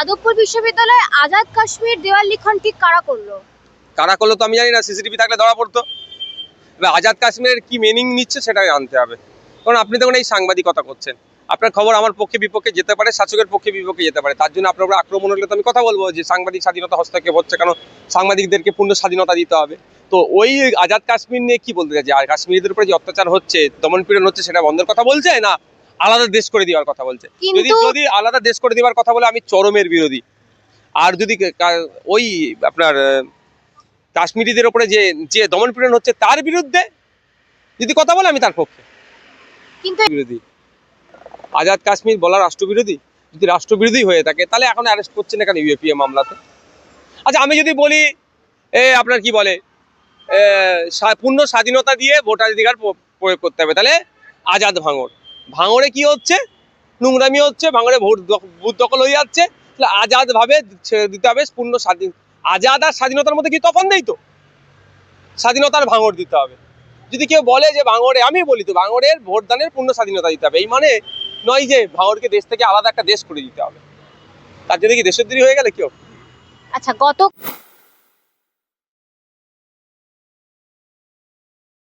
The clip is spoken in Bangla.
যাদবপুর বিশ্ববিদ্যালয়ে আজাদ কাশ্মীর দেওয়াল লিখন ঠিক কারা করল? কারা করল তো আমি জানি না সিসিটিভি থাকলে ধরা পড়তো। এবার আজাদ কাশ্মীরের কি মিনিং নিচ্ছে সেটা জানতে হবে। কারণ আপনি দেখুন এই সাংবাদিকতা করছেন। আপনার খবর আমার পক্ষে বিপক্ষে যেতে পারে, শাসকের পক্ষে বিপক্ষে যেতে পারে। তার জন্য আপনার আক্রমণ হলে তো আমি কথা বলব যে সাংবাদিক স্বাধীনতা হস্তক্ষেপ হচ্ছে, কারণ সাংবাদিকদেরকে পূর্ণ স্বাধীনতা দিতে হবে। তো ওই আজাদ কাশ্মীর নিয়ে কি বলতে চাইছে? আর কাশ্মীরদের উপরে যে অত্যাচার হচ্ছে, দমন পীড়ন হচ্ছে, সেটা বন্ধের কথা বলছে না? আলাদা দেশ করে দেওয়ার কথা বলছে। যদি যদি আলাদা দেশ করে দেওয়ার কথা বলে আমি চরমের বিরোধী। আর যদি ওই আপনার কাশ্মীরিদের ওপরে যে যে দমন পীড়ন হচ্ছে তার বিরুদ্ধে যদি কথা বলে আমি তার পক্ষে। কিন্তু বিরোধী। আজাদ কাশ্মীর বলা রাষ্ট্রবিরোধী। যদি রাষ্ট্রবিরোধী হয়ে থাকে তাহলে এখন অ্যারেস্ট করছে না কেন ইউএপিএ মামলাতে? আচ্ছা আমি যদি বলি এ আপনার কি বলে? পূর্ণ স্বাধীনতা দিয়ে ভোটাধিকার প্রয়োগ করতে হবে তাহলে আজাদ ভাঙড় ভাঙড়ে কি হচ্ছে? নোংরামি হচ্ছে, ভাঙড়ে ভোট বুথ দখল হয়ে যাচ্ছে। তাহলে আজাদ ভাবে ছেড়ে দিতে হবে পূর্ণ স্বাধীন, আজাদ আর স্বাধীনতার মধ্যে কি তখন নেই তো? স্বাধীনতার ভাঙড় দিতে হবে। যদি কেউ বলে যে ভাঙড়ে আমি বলি তো, ভাঙড়ের ভোটদানের পূর্ণ স্বাধীনতা দিতে হবে। এই মানে নয় যে ভাঙড়কে দেশ থেকে আলাদা একটা দেশ করে দিতে হবে। তার জন্য কি দেশদ্রোহী হয়ে গেলে কেউ? আচ্ছা গত